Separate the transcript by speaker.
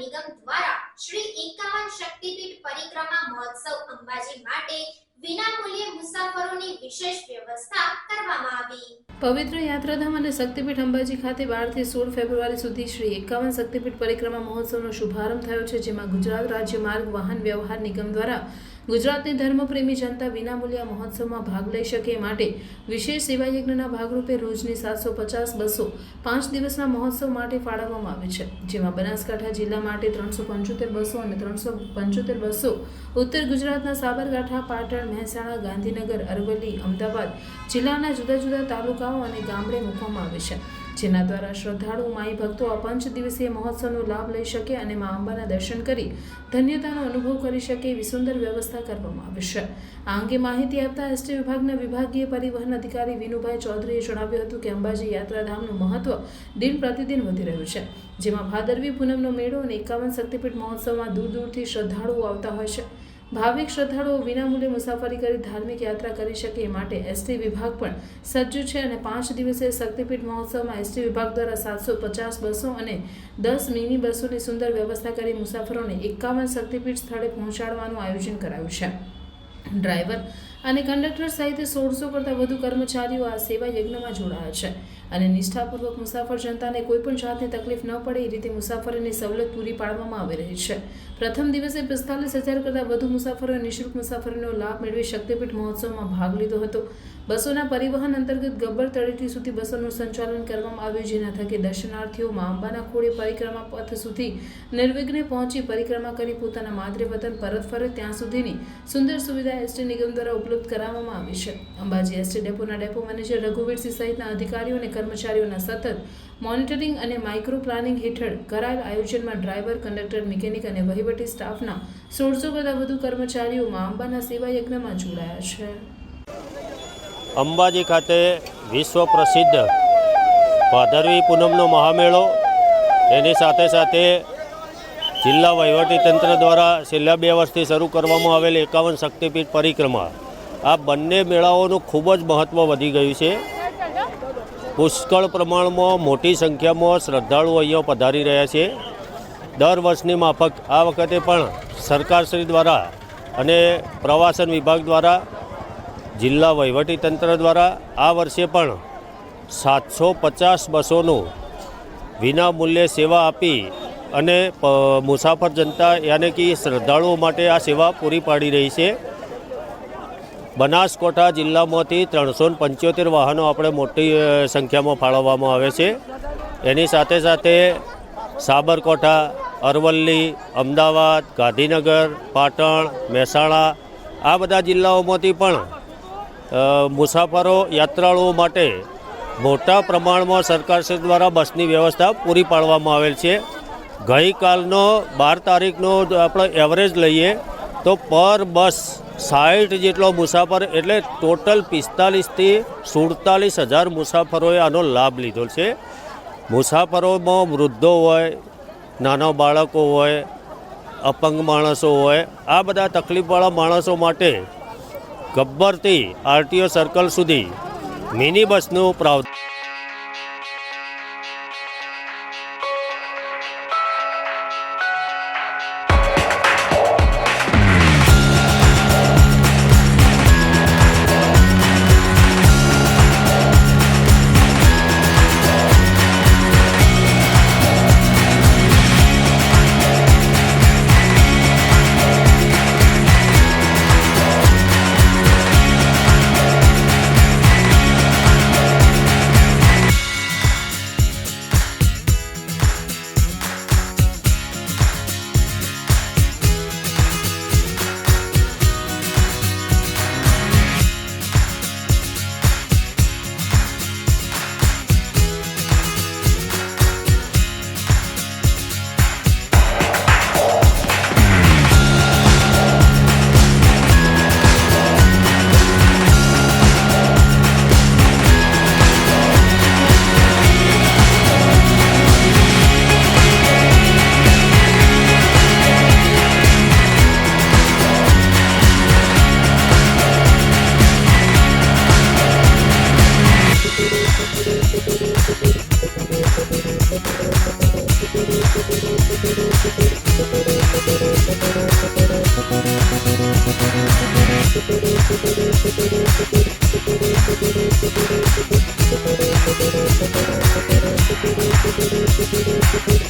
Speaker 1: નિગમ દ્વારા શ્રી એકાવન શક્તિપીઠ પરિક્રમા મહોત્સવ અંબાજી માટે વિશેષ વ્યવસ્થા કરવામાં આવી.
Speaker 2: પવિત્ર યાત્રાધામ અને શક્તિપીઠ અંબાજી ખાતે બારથી સોળ ફેબ્રુઆરી સુધી શ્રી એકાવન શક્તિપીઠ પરિક્રમા મહોત્સવનો શુભારંભ થયો છે, જેમાં ગુજરાત રાજ્ય માર્ગ વાહન વ્યવહાર નિગમ દ્વારા ગુજરાતની ધર્મપ્રેમી જનતા વિનામૂલ્ય મહોત્સવમાં ભાગ લઈ શકે માટે વિશેષ સેવાયજ્ઞના ભાગરૂપે રોજની સાતસો પચાસ, બસો, પાંચ દિવસના મહોત્સવ માટે ફાળવવામાં આવે છે. જેમાં બનાસકાંઠા જિલ્લા માટે ત્રણસો પંચોતેર બસો અને ત્રણસો પંચોતેર બસો, ઉત્તર ગુજરાતના સાબરકાંઠા, પાટણ, મહેસાણા, ગાંધીનગર, અરવલ્લી, અમદાવાદ જિલ્લાના જુદા જુદા તાલુકાઓ અને ગામડે મૂકવામાં આવે છે. જેના દ્વારા શ્રદ્ધાળુ માઈ ભક્તો આ પંચ દિવસીય મહોત્સવનો લાભ લઈ શકે અને મા અંબાના દર્શન કરી ધન્યતાનો અનુભવ કરી શકે એવી સુંદર વ્યવસ્થા કરવામાં આવી છે. આ અંગે માહિતી આપતા એસટી વિભાગના વિભાગીય પરિવહન અધિકારી વિનુભાઈ ચૌધરીએ જણાવ્યું હતું કે અંબાજી યાત્રાધામનું મહત્વ દિન પ્રતિદિન વધી રહ્યું છે, જેમાં ભાદરવી પૂનમનો મેળો અને એકાવન શક્તિપીઠ મહોત્સવમાં દૂર દૂરથી શ્રદ્ધાળુઓ આવતા હોય છે. ભાવિક શ્રદ્ધાળુઓ વિનામૂલ્યે મુસાફરી કરી ધાર્મિક યાત્રા કરી શકે એ માટે એસટી વિભાગ પણ સજ્જ છે અને પાંચ દિવસીય શક્તિપીઠ મહોત્સવમાં એસટી વિભાગ દ્વારા સાતસો પચાસ બસો અને દસ મિની બસોની સુંદર વ્યવસ્થા કરી મુસાફરોને એકાવન શક્તિપીઠ સ્થળે પહોંચાડવાનું આયોજન કરાયું છે. ડ્રાઈવર અને કંડક્ટર સહિત સોળસો કરતાં વધુ કર્મચારીઓ આ સેવા યજ્ઞમાં જોડાયા છે. અને નિષ્ઠાપૂર્વક મુસાફર જનતાને કોઈ પણ જાતની તકલીફ ન પડે, એ રીતે મુસાફરીની સવલત પૂરી પાડવામાં આવી રહી છે. પ્રથમ દિવસે પિસ્તાલીસ હજાર કરતાં વધુ મુસાફરો નિઃશુલ્ક મુસાફરીનો લાભ મેળવી શક્તિપીઠ મહોત્સવમાં ભાગ લીધો હતો. બસોના પરિવહન અંતર્ગત ગબ્બર તળેટી સુધી બસોનું સંચાલન કરવામાં આવ્યું, જેના થકી દર્શનાર્થીઓ મા અંબાના ખોળે પરિક્રમા પથ સુધી નિર્વિઘ્ને પહોંચી પરિક્રમા કરી પોતાના માતૃ વતન પરત ફરે. ત્યાં સુધીની સુંદર સુવિધા એસટી નિગમ દ્વારા ઉપલબ્ધ કરાવવામાં આવી છે. અંબાજી એસટી ડેપોના ડેપો મેનેજર રઘુવીરસિંહ સહિતના અધિકારીઓ અને કર્મચારીઓના સતત મોનિટરિંગ અને માઇક્રો પ્લાનિંગ હેઠળ કરાયેલ આયોજનમાં ડ્રાઈવર, કંડક્ટર, મિકેનિક અને વહીવટી સ્ટાફના સોળસો કરતાં વધુ કર્મચારીઓમાં અંબાના સેવા યજ્ઞમાં જોડાયા છે.
Speaker 3: અંબાજી ખાતે વિશ્વ પ્રસિદ્ધ ભાદરવી પૂનમનો મહામેળો, એની સાથે સાથે જિલ્લા વહીવટીતંત્ર દ્વારા છેલ્લા બે વર્ષથી શરૂ કરવામાં આવેલ એકાવન શક્તિપીઠ પરિક્રમા આ બંને મેળાઓનું ખૂબ જ મહત્ત્વ વધી ગયું છે. પુષ્કળ પ્રમાણમાં મોટી સંખ્યામાં શ્રદ્ધાળુઓ અહીંયા પધારી રહ્યા છે. દર વર્ષની માફક આ વખતે પણ સરકારશ્રી દ્વારા અને પ્રવાસન વિભાગ દ્વારા, જિલ્લા વહીવટીતંત્ર દ્વારા આ વર્ષે પણ સાતસો પચાસ બસોનું વિના મૂલ્યે સેવા આપી અને મુસાફર જનતા યાને કે શ્રદ્ધાળુઓ માટે આ સેવા પૂરી પાડી રહી છે. બનાસકાંઠા જિલ્લામાંથી ત્રણસો પંચોતેર વાહનો આપણે મોટી સંખ્યામાં ફાળવવામાં આવે છે. એની સાથે સાથે સાબરકોઠા, અરવલ્લી, અમદાવાદ, ગાંધીનગર, પાટણ, મહેસાણા, આ બધા જિલ્લાઓમાંથી પણ મુસાફરો, યાત્રાળુઓ માટે મોટા પ્રમાણમાં સરકારશ્રી દ્વારા બસની વ્યવસ્થા પૂરી પાડવામાં આવેલ છે. ગઈકાલનો બાર તારીખનો આપણે એવરેજ લઈએ તો પર બસ સાઠ જેટલો મુસાફર એટલે ટોટલ પિસ્તાલીસથી સુડતાલીસ હજાર મુસાફરોએ આનો લાભ લીધો છે. મુસાફરોમાં વૃદ્ધો હોય, નાના બાળકો હોય, અપંગ માણસો હોય, આ બધા તકલીફવાળા માણસો માટે ગબ્બરથી આરટીઓ સર્કલ સુધી મિની બસનું પ્રાવ Thank you.